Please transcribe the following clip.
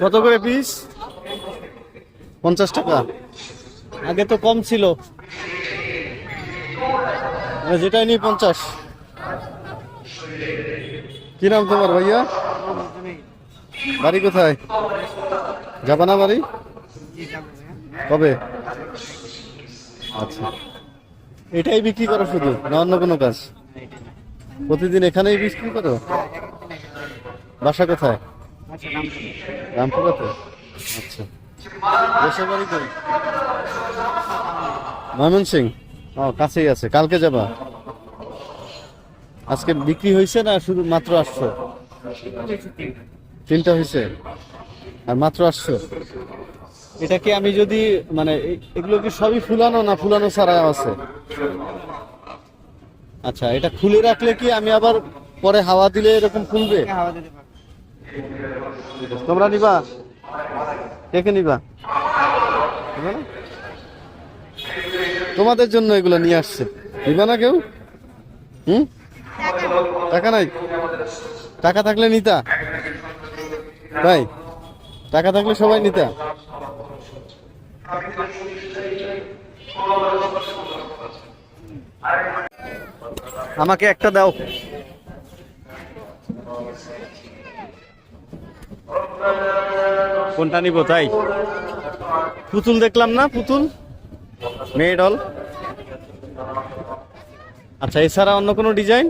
কত করে পিস পঞ্চাশ টাকা। আগে তো কম ছিল। যেটাই নেই পঞ্চাশ। কি নাম তোমার ভাইয়া? বাড়ি কোথায়? যাবা না বাড়ি? কবে? আচ্ছা। এটাই বিক্রি করো শুধু না অন্য কোনো কাজ? প্রতিদিন এখানেই বিক্রি করো? বাসা কোথায়? রামপুরাতে আচ্ছা। কই? ময়মনসিং? ও, কাছেই আছে। কালকে যাবা? আজকে বিক্রি হয়েছে না শুধু মাত্র আসছো? তিনটা হয়েছে আর মাত্র আসছো? এটা কি আমি যদি মানে এগুলো কি সবই ফুলানো না ফুলানো ছাড়া আছে? আচ্ছা এটা খুলে রাখলে কি আমি আবার পরে হাওয়া দিলে এরকম খুলবে? তোমরা নিবা। নিবা। নিবা তোমাদের জন্য এগুলো নিয়ে আসছে। নিবা না কেউ? হুম? টাকা নাই? টাকা থাকলে নিতা। তাই? টাকা থাকলে সবাই নিতা। আমাকে একটা দাও। কোনটা নিব তাই? পুতুল দেখলাম না, পুতুল? মেডল আচ্ছা এছাড়া অন্য কোনো ডিজাইন?